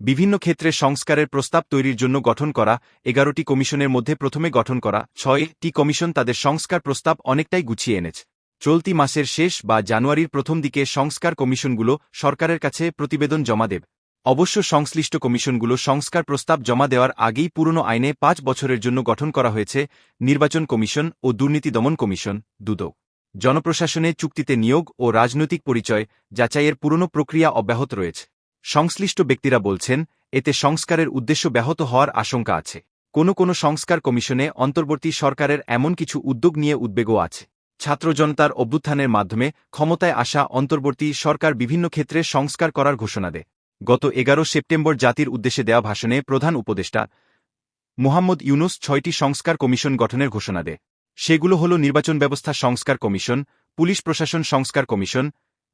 বিভিন্ন ক্ষেত্রে সংস্কারের প্রস্তাব তৈরির জন্য গঠন করা, এগারোটি কমিশনের মধ্যে প্রথমে গঠন করা, ছয়টি কমিশন তাদের সংস্কার প্রস্তাব অনেকটাই গুছিয়ে এনেছে। চলতি মাসের শেষ বা জানুয়ারির প্রথম দিকে সংস্কার কমিশনগুলো সরকারের কাছে প্রতিবেদন জমা দেবে। অবশ্য সংশ্লিষ্ট কমিশনগুলো সংস্কার প্রস্তাব জমা দেওয়ার আগেই পুরনো আইনে পাঁচ বছরের জন্য গঠন করা হয়েছে, নির্বাচন কমিশন ও দুর্নীতি দমন কমিশন, দুদক। জনপ্রশাসনে চুক্তিতে নিয়োগ ও রাজনৈতিক পরিচয়, যাচাইয়ের পুরনো প্রক্রিয়া অব্যাহত রয়েছে। সংশ্লিষ্ট ব্যক্তিরা বলছেন, এতে সংস্কারের উদ্দেশ্য ব্যাহত হওয়ার আশঙ্কা আছে। কোনো কোনো সংস্কার কমিশনে অন্তর্বর্তী সরকারের এমন কিছু উদ্যোগ নিয়ে উদ্বেগও আছে। ছাত্র জনতার অভ্যুত্থানের মাধ্যমে ক্ষমতায় আসা অন্তর্বর্তী সরকার বিভিন্ন ক্ষেত্রে সংস্কার করার ঘোষণা দেয়। গত এগারো সেপ্টেম্বর জাতির উদ্দেশ্যে দেওয়া ভাষণে প্রধান উপদেষ্টা মুহাম্মদ ইউনুস ছয়টি সংস্কার কমিশন গঠনের ঘোষণা দেয়। সেগুলো হল নির্বাচন ব্যবস্থা সংস্কার কমিশন, পুলিশ প্রশাসন সংস্কার কমিশন,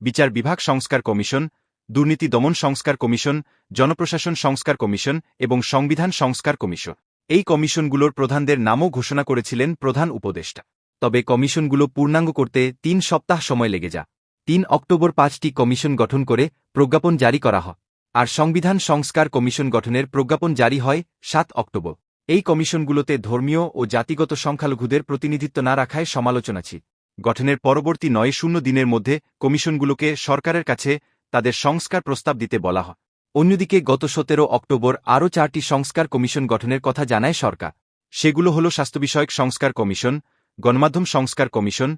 বিচার বিভাগ সংস্কার কমিশন দুর্নীতি দমন সংস্কার কমিশন, জনপ্রশাসন সংস্কার কমিশন এবং সংবিধান সংস্কার কমিশন। এই কমিশনগুলোর প্রধানদের নামও ঘোষণা করেছিলেন প্রধান উপদেষ্টা। তবে কমিশনগুলো পূর্ণাঙ্গ করতে তিন সপ্তাহ সময় লেগে যা। তিন অক্টোবর পাঁচটি কমিশন গঠন করে প্রজ্ঞাপন জারি করা হয়। আর সংবিধান সংস্কার কমিশন গঠনের প্রজ্ঞাপন জারি হয় সাত অক্টোবর। এই কমিশনগুলোতে ধর্মীয় ও জাতিগত সংখ্যালঘুদের প্রতিনিধিত্ব না রাখায় সমালোচনা ছিল। গঠনের পরবর্তী নয় শূন্য দিনের মধ্যে কমিশনগুলোকে সরকারের কাছে তাদের সংস্কার প্রস্তাব দিতে বলা হয়। অন্যদিকে গত সতেরো অক্টোবর আরও চারটি সংস্কার কমিশন গঠনের কথা জানায় সরকার। সেগুলো হল স্বাস্থ্য বিষয়ক সংস্কার কমিশন, গণমাধ্যম সংস্কার কমিশন,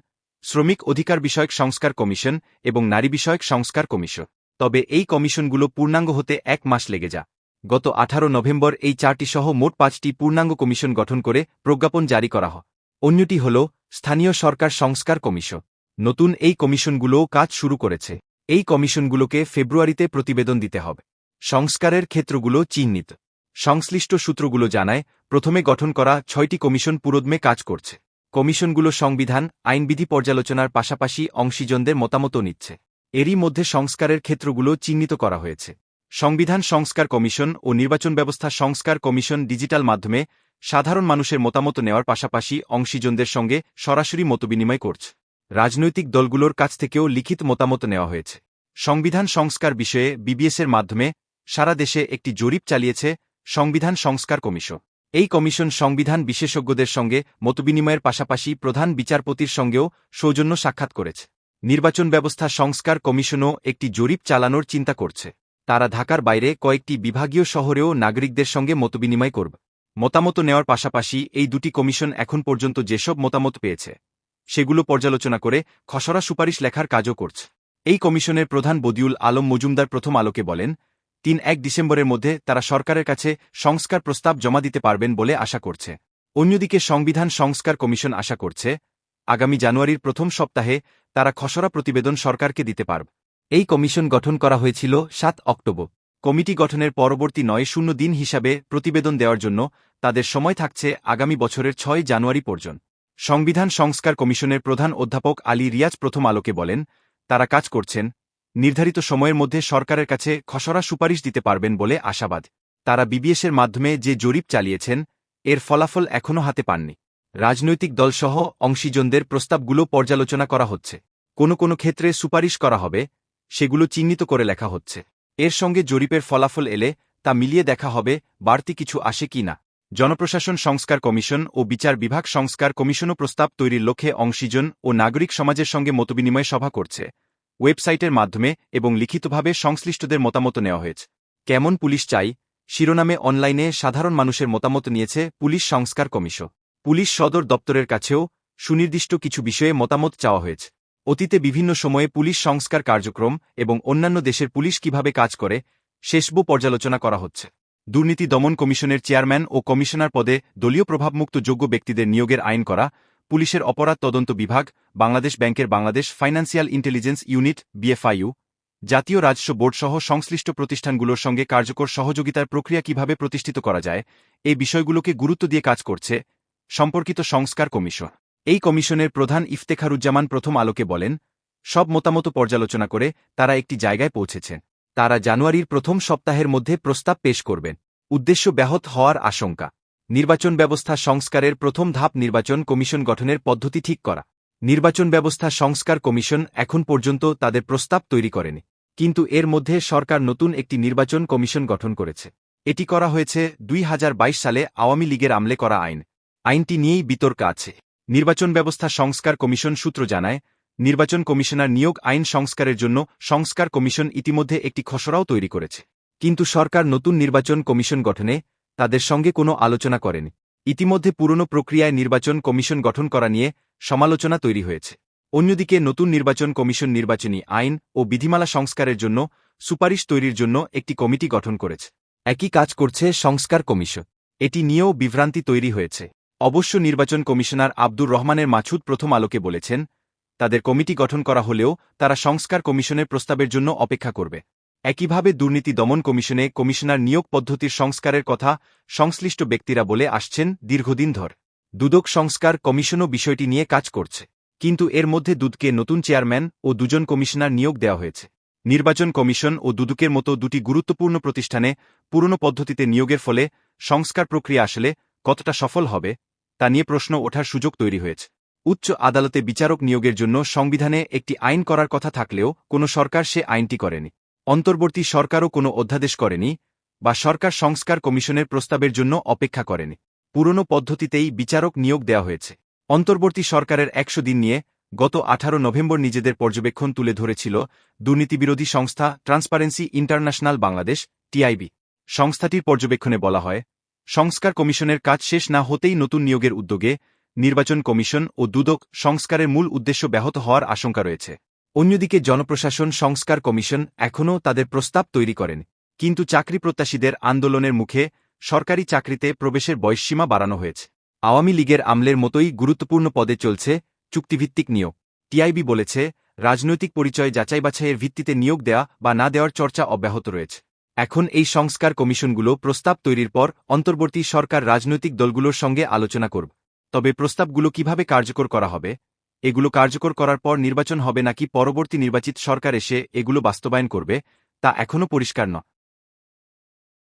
শ্রমিক অধিকার বিষয়ক সংস্কার কমিশন এবং নারী বিষয়ক সংস্কার কমিশন। তবে এই কমিশনগুলো পূর্ণাঙ্গ হতে এক মাস লেগে যা গত আঠারো নভেম্বর এই চারটি সহ মোট পাঁচটি পূর্ণাঙ্গ কমিশন গঠন করে প্রজ্ঞাপন জারি করা হয়। অন্যটি হল স্থানীয় সরকার সংস্কার কমিশন। নতুন এই কমিশনগুলোও কাজ শুরু করেছে। এই কমিশনগুলোকে ফেব্রুয়ারিতে প্রতিবেদন দিতে হবে। সংস্কারের ক্ষেত্রগুলো চিহ্নিত। সংশ্লিষ্ট সূত্রগুলো জানায়, প্রথমে গঠন করা ছয়টি কমিশন পুরোদমে কাজ করছে। কমিশনগুলো সংবিধান, আইনবিধি পর্যালোচনার পাশাপাশি অংশীজনদের মতামতও নিচ্ছে। এরই মধ্যে সংস্কারের ক্ষেত্রগুলো চিহ্নিত করা হয়েছে। সংবিধান সংস্কার কমিশন ও নির্বাচন ব্যবস্থা সংস্কার কমিশন ডিজিটাল মাধ্যমে সাধারণ মানুষের মতামত নেওয়ার পাশাপাশি অংশীজনদের সঙ্গে সরাসরি মতবিনিময় করছে। রাজনৈতিক দলগুলোর কাছ থেকেও লিখিত মতামত নেওয়া হয়েছে। সংবিধান সংস্কার বিষয়ে বিবিএসের মাধ্যমে সারা দেশে একটি জরিপ চালিয়েছে সংবিধান সংস্কার কমিশন। এই কমিশন সংবিধান বিশেষজ্ঞদের সঙ্গে মতবিনিময়ের পাশাপাশি প্রধান বিচারপতির সঙ্গেও সৌজন্য সাক্ষাৎ করেছে। নির্বাচন ব্যবস্থা সংস্কার কমিশনও একটি জরিপ চালানোর চিন্তা করছে। তারা ঢাকার বাইরে কয়েকটি বিভাগীয় শহরেও নাগরিকদের সঙ্গে মতবিনিময় করবে। মতামত নেওয়ার পাশাপাশি এই দুটি কমিশন এখন পর্যন্ত যেসব মতামত পেয়েছে সেগুলো পর্যালোচনা করে খসড়া সুপারিশ লেখার কাজও করছে। এই কমিশনের প্রধান বদিউল আলম মজুমদার প্রথম আলোকে বলেন, তিন এক ডিসেম্বরের মধ্যে তারা সরকারের কাছে সংস্কার প্রস্তাব জমা দিতে পারবেন বলে আশা করছে। অন্যদিকে সংবিধান সংস্কার কমিশন আশা করছে, আগামী জানুয়ারির প্রথম সপ্তাহে তারা খসড়া প্রতিবেদন সরকারকে দিতে পারবে। এই কমিশন গঠন করা হয়েছিল সাত অক্টোবর। কমিটি গঠনের পরবর্তী নয় শূন্য দিন হিসাবে প্রতিবেদন দেওয়ার জন্য তাদের সময় থাকছে আগামী বছরের ছয় জানুয়ারি পর্যন্ত। সংবিধান সংস্কার কমিশনের প্রধান অধ্যাপক আলী রিয়াজ প্রথম আলোকে বলেন, তারা কাজ করছেন, নির্ধারিত সময়ের মধ্যে সরকারের কাছে খসড়া সুপারিশ দিতে পারবেন বলে আশাবাদ। তারা বিবিএসের মাধ্যমে যে জরিপ চালিয়েছেন, এর ফলাফল এখনও হাতে পাননি। রাজনৈতিক দলসহ অংশীজনদের প্রস্তাবগুলো পর্যালোচনা করা হচ্ছে। কোনো কোনো ক্ষেত্রে সুপারিশ করা হবে, সেগুলো চিহ্নিত করে লেখা হচ্ছে। এর সঙ্গে জরিপের ফলাফল এলে তা মিলিয়ে দেখা হবে, বাড়তি কিছু আসে কি না। জনপ্রশাসন সংস্কার কমিশন ও বিচার বিভাগ সংস্কার কমিশনও প্রস্তাব তৈরির লক্ষ্যে অংশীজন ও নাগরিক সমাজের সঙ্গে মতবিনিময় সভা করছে। ওয়েবসাইটের মাধ্যমে এবং লিখিতভাবে সংশ্লিষ্টদের মতামত নেওয়া হয়েছে। কেমন পুলিশ চাই? শিরোনামে অনলাইনে সাধারণ মানুষের মতামত নিয়েছে পুলিশ সংস্কার কমিশন। পুলিশ সদর দপ্তরের কাছেও সুনির্দিষ্ট কিছু বিষয়ে মতামত চাওয়া হয়েছে। অতীতে বিভিন্ন সময়ে পুলিশ সংস্কার কার্যক্রম এবং অন্যান্য দেশের পুলিশ কীভাবে কাজ করে শেষবু পর্যালোচনা করা হচ্ছে। দুর্নীতি দমন কমিশনের চেয়ারম্যান ও কমিশনার পদে দলীয় প্রভাবমুক্ত যোগ্য ব্যক্তিদের নিয়োগের আইন করা, পুলিশের অপরাধ তদন্ত বিভাগ, বাংলাদেশ ব্যাংকের Bangladesh financial intelligence unit BFIU জাতীয় রাজস্ব বোর্ডসহ সংশ্লিষ্ট প্রতিষ্ঠানগুলোর সঙ্গে কার্যকর সহযোগিতার প্রক্রিয়া কীভাবে প্রতিষ্ঠিত করা যায়, এই বিষয়গুলোকে গুরুত্ব দিয়ে কাজ করছে সম্পর্কিত সংস্কার কমিশন। এই কমিশনের প্রধান ইফতেখারুজ্জামান প্রথম আলোকে বলেন, সব মতামত পর্যালোচনা করে তারা একটি জায়গায় পৌঁছেছেন। তারা জানুয়ারির প্রথম সপ্তাহের মধ্যে প্রস্তাব পেশ করবেন। উদ্দেশ্য ব্যাহত হওয়ার আশঙ্কা। নির্বাচন ব্যবস্থা সংস্কারের প্রথম ধাপ নির্বাচন কমিশন গঠনের পদ্ধতি ঠিক করা। নির্বাচন ব্যবস্থা সংস্কার কমিশন এখন পর্যন্ত তাদের প্রস্তাব তৈরি করেনি। কিন্তু এর মধ্যে সরকার নতুন একটি নির্বাচন কমিশন গঠন করেছে। এটি করা হয়েছে দুই হাজার বাইশ সালে আওয়ামী লীগের আমলে করা আইন। আইনটি নিয়েই বিতর্ক আছে। নির্বাচন ব্যবস্থা সংস্কার কমিশন সূত্র জানায় নির্বাচন কমিশনার নিয়োগ আইন সংস্কারের জন্য সংস্কার কমিশন ইতিমধ্যে একটি খসড়াও তৈরি করেছে। কিন্তু সরকার নতুন নির্বাচন কমিশন গঠনে তাদের সঙ্গে কোনো আলোচনা করেনি। ইতিমধ্যে পুরনো প্রক্রিয়ায় নির্বাচন কমিশন গঠন করা নিয়ে সমালোচনা তৈরি হয়েছে। অন্যদিকে নতুন নির্বাচন কমিশন নির্বাচনী আইন ও বিধিমালা সংস্কারের জন্য সুপারিশ তৈরির জন্য একটি কমিটি গঠন করেছে। একই কাজ করছে সংস্কার কমিশন। এটি নিয়েও বিভ্রান্তি তৈরি হয়েছে। অবশ্য নির্বাচন কমিশনার আব্দুর রহমানের মাছুদ প্রথম আলোকে বলেছেন তাদের কমিটি গঠন করা হলেও তারা সংস্কার কমিশনের প্রস্তাবের জন্য অপেক্ষা করবে। একইভাবে দুর্নীতি দমন কমিশনে কমিশনার নিয়োগ পদ্ধতির সংস্কারের কথা সংশ্লিষ্ট ব্যক্তিরা বলে আসছেন দীর্ঘদিন ধর। দুদক সংস্কার কমিশনও বিষয়টি নিয়ে কাজ করছে। কিন্তু এর মধ্যে দুদকে নতুন চেয়ারম্যান ও দুজন কমিশনার নিয়োগ দেওয়া হয়েছে। নির্বাচন কমিশন ও দুদকের মতো দুটি গুরুত্বপূর্ণ প্রতিষ্ঠানে পুরনো পদ্ধতিতে নিয়োগের ফলে সংস্কার প্রক্রিয়া আসলে কতটা সফল হবে, তা নিয়ে প্রশ্ন ওঠার সুযোগ তৈরি হয়েছে। উচ্চ আদালতে বিচারক নিয়োগের জন্য সংবিধানে একটি আইন করার কথা থাকলেও কোনো সরকার সে আইনটি করেনি। অন্তর্বর্তী সরকারও কোনো অধ্যাদেশ করেনি বা সরকার সংস্কার কমিশনের প্রস্তাবের জন্য অপেক্ষা করেনি। পুরনো পদ্ধতিতেই বিচারক নিয়োগ দেওয়া হয়েছে। অন্তর্বর্তী সরকারের একশো দিন নিয়ে গত আঠারো নভেম্বর নিজেদের পর্যবেক্ষণ তুলে ধরেছিল দুর্নীতিবিরোধী সংস্থা ট্রান্সপারেন্সি ইন্টারন্যাশনাল বাংলাদেশ, টিআইবি। সংস্থাটির পর্যবেক্ষণে বলা হয়, সংস্কার কমিশনের কাজ শেষ না হতেই নতুন নিয়োগের উদ্যোগে নির্বাচন কমিশন ও দুদক সংস্কারের মূল উদ্দেশ্য ব্যাহত হওয়ার আশঙ্কা রয়েছে। অন্যদিকে জনপ্রশাসন সংস্কার কমিশন এখনও তাদের প্রস্তাব তৈরি করেন, কিন্তু চাকরি প্রত্যাশীদের আন্দোলনের মুখে সরকারি চাকরিতে প্রবেশের বয়সসীমা বাড়ানো হয়েছে। আওয়ামী লীগের আমলের মতোই গুরুত্বপূর্ণ পদে চলছে চুক্তিভিত্তিক নিয়োগ। টিআইবি বলেছে, রাজনৈতিক পরিচয় যাচাই বাছাইয়ের ভিত্তিতে নিয়োগ দেওয়া বা না দেওয়ার চর্চা অব্যাহত রয়েছে। এখন এই সংস্কার কমিশনগুলো প্রস্তাব তৈরির পর অন্তর্বর্তী সরকার রাজনৈতিক দলগুলোর সঙ্গে আলোচনা করবে। তবে প্রস্তাবগুলো কীভাবে কার্যকর করা হবে? এগুলো কার্যকর করার পর নির্বাচন হবে নাকি পরবর্তী নির্বাচিত সরকার এসে এগুলো বাস্তবায়ন করবে, তা এখনও পরিষ্কার নয়।